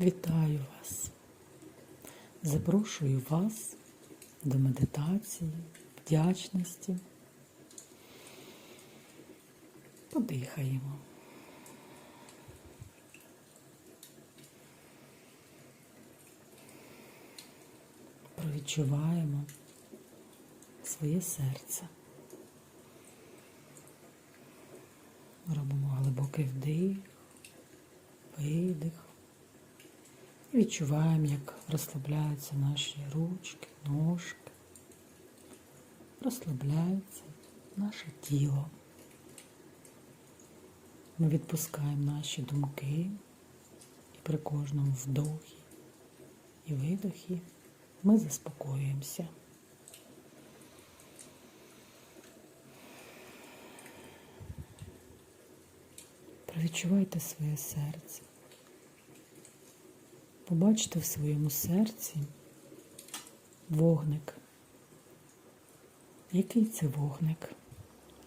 Вітаю вас. Запрошую вас до медитації, вдячності. Подихаємо. Провідчуваємо своє серце. Робимо глибокий вдих, видих. Відчуваємо, як розслабляються наші ручки, ножки, розслабляється наше тіло. Ми відпускаємо наші думки і при кожному вдохі і видохі ми заспокоюємося. Провідчувайте своє серце. Побачте в своєму серці вогник. Який це вогник?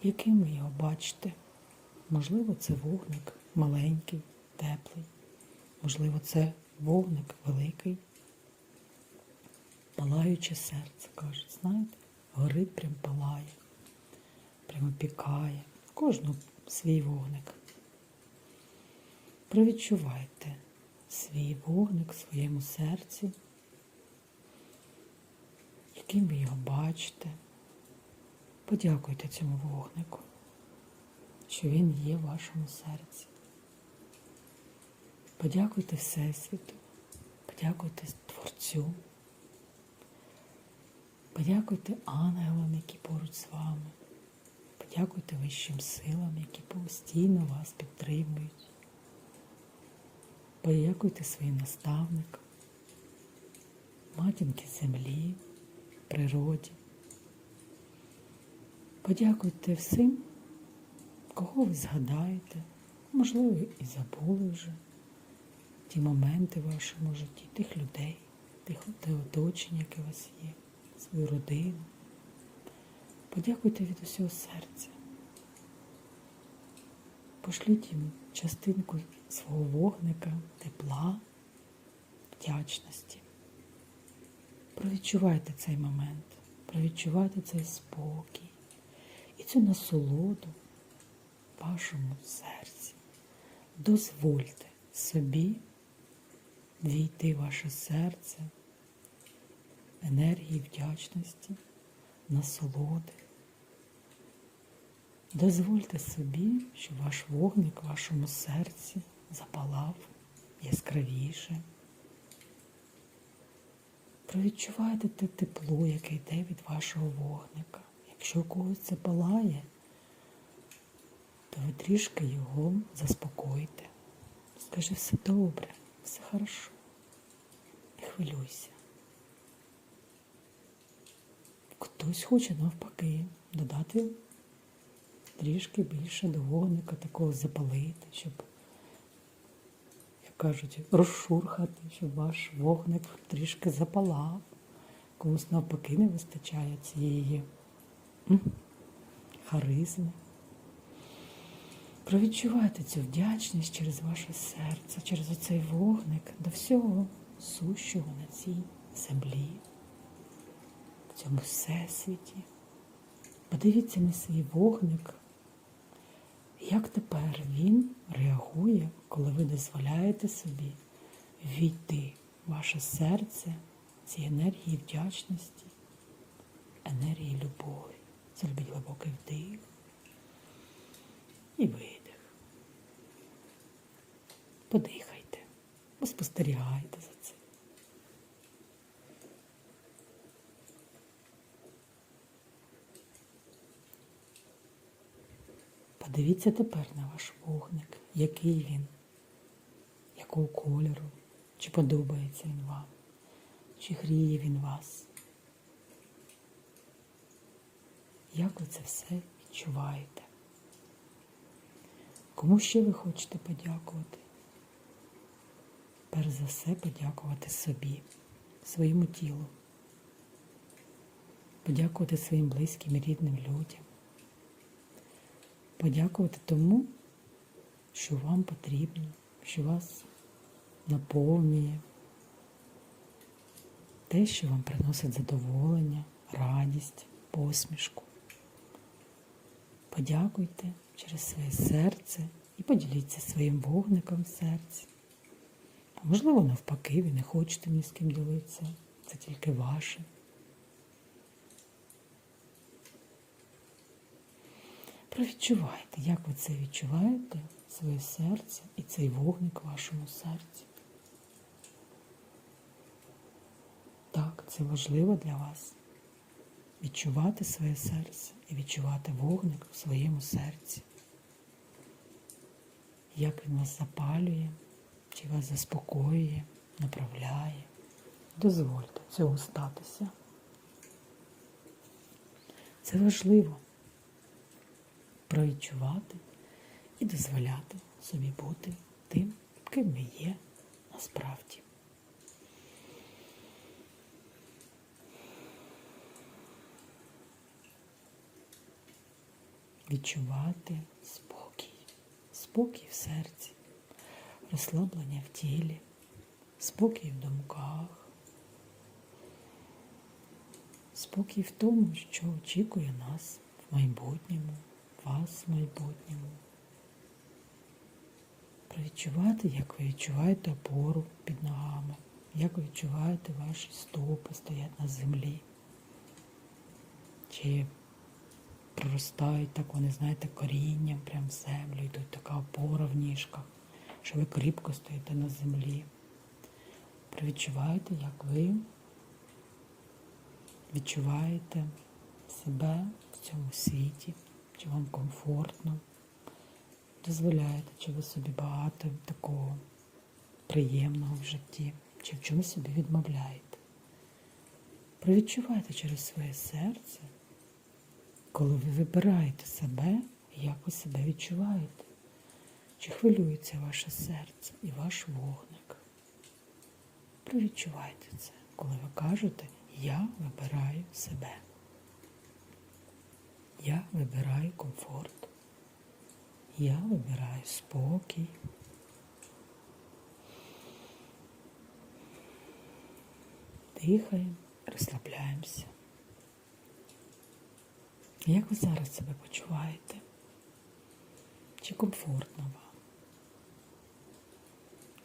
Яким ви його бачите? Можливо, це вогник маленький, теплий. Можливо, це вогник великий. Палаюче серце, кажуть, знаєте, горить прям палає, прямо пікає. В кожного свій вогник. Провідчувайте свій вогник в своєму серці, яким ви його бачите. Подякуйте цьому вогнику, що він є в вашому серці. Подякуйте Всесвіту, подякуйте Творцю, подякуйте ангелам, які поруч з вами, подякуйте вищим силам, які постійно вас підтримують. Подякуйте своїм наставникам, матінки землі, природі. Подякуйте всім, кого ви згадаєте, можливо, і забули вже ті моменти в вашому житті, тих людей, тих те оточення, яке у вас є, свою родину. Подякуйте від усього серця. Пошліть їм частинку свого вогника, тепла, вдячності. Провідчувайте цей момент, провідчувайте цей спокій і цю насолоду в вашому серці. Дозвольте собі війти в ваше серце енергії вдячності, насолоди. Дозвольте собі, щоб ваш вогник в вашому серці запалав яскравіше. Провідчувайте те тепло, яке йде від вашого вогника. Якщо у когось це палає, то ви трішки його заспокойте. Скажи, все добре, все хорошо. Не хвилюйся. Хтось хоче навпаки додати трішки більше до вогника такого запалити, щоб, кажуть, розшурхати, щоб ваш вогник трішки запалав. Комусь навпаки не вистачає цієї харизми. Провідчувайте цю вдячність через ваше серце, через оцей вогник до всього сущого на цій землі, в цьому всесвіті. Подивіться на свій вогник, як тепер він реагує, коли ви дозволяєте собі війти в ваше серце ці енергії вдячності, енергії любові. Зробіть глибокий вдих і видих. Подихайте, поспостерігайте за Подивіться тепер на ваш вогник, який він, якого кольору, чи подобається він вам, чи гріє він вас. Як ви це все відчуваєте? Кому ще ви хочете подякувати? Перш за все подякувати собі, своєму тілу, подякувати своїм близьким і рідним людям. Подякувати тому, що вам потрібно, що вас наповнює, те, що вам приносить задоволення, радість, посмішку. Подякуйте через своє серце і поділіться своїм вогником в серці. А можливо, навпаки, ви не хочете ні з ким ділитися. Це тільки ваше. Провідчувайте, як ви це відчуваєте, своє серце і цей вогник в вашому серці. Так, це важливо для вас. Відчувати своє серце і відчувати вогник в своєму серці. Як він вас запалює, чи вас заспокоює, направляє. Дозвольте цього статися. Це важливо провідчувати і дозволяти собі бути тим, ким ви є насправді. Відчувати спокій, спокій в серці, розслаблення в тілі, спокій в думках, спокій в тому, що очікує нас в майбутньому, вас в майбутньому. Провідчувати, як ви відчуваєте опору під ногами, як ви відчуваєте ваші стопи стоять на землі. Чи проростають так, вони, знаєте, корінням прям в землю, йдуть така опора в ніжках, що ви кріпко стоїте на землі. Провідчуваєте, як ви відчуваєте себе в цьому світі, чи вам комфортно. Дозволяєте, чи ви собі багато такого приємного в житті, чи в чомусь собі відмовляєте. Провідчувайте через своє серце, коли ви вибираєте себе, як ви себе відчуваєте, чи хвилюється ваше серце і ваш вогник. Провідчувайте це, коли ви кажете, я вибираю себе. Я вибираю комфорт. Я вибираю спокій. Дихаємо, розслабляємося. Як ви зараз себе почуваєте? Чи комфортно вам?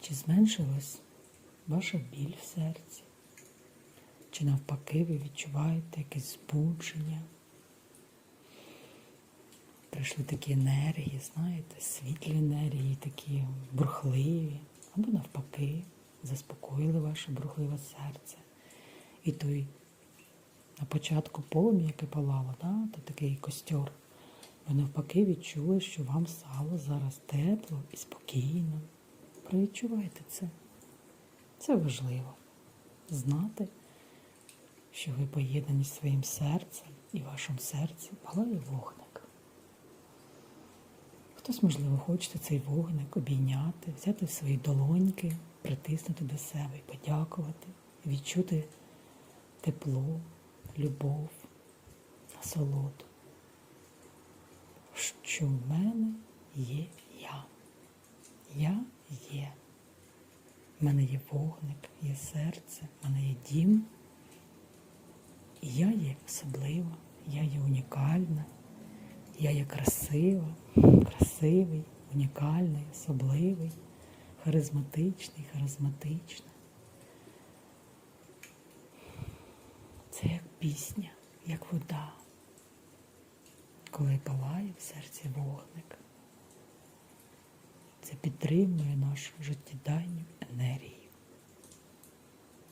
Чи зменшилась ваша біль в серці? Чи навпаки ви відчуваєте якесь збудження? Прийшли такі енергії, знаєте, світлі енергії, такі бурхливі, або навпаки, заспокоїли ваше бурхливе серце. І той на початку полум'я, яке палало, да, то такий костер, ви навпаки відчули, що вам стало зараз тепло і спокійно. Провідчувайте це. Це важливо. Знати, що ви поєднані зі своїм серцем і в вашому серці палає вогник. Хтось, можливо, хочете цей вогник обійняти, взяти в свої долоньки, притиснути до себе і подякувати, відчути тепло, любов, насолоду. Що в мене є я. Я є. В мене є вогник, є серце, в мене є дім. І я є особлива, я є унікальна, я є красива, красивий, унікальний, особливий, харизматичний, харизматична. Це як пісня, як вода, коли палає в серці вогник. Це підтримує нашу життєдайню енергію.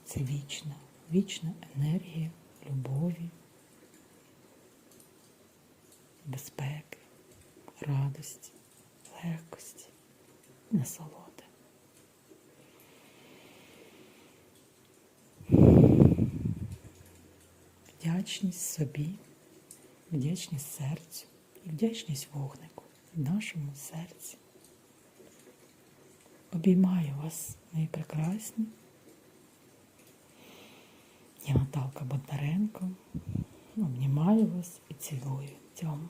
Це вічна, вічна енергія любові, безпеки, радості, легкості, насолоди. Вдячність собі, вдячність серцю і вдячність вогнику в нашому серці. Обіймаю вас, мої прекрасні. Я Наталка Бондаренко. Обнімаю вас і цілую. Цьому.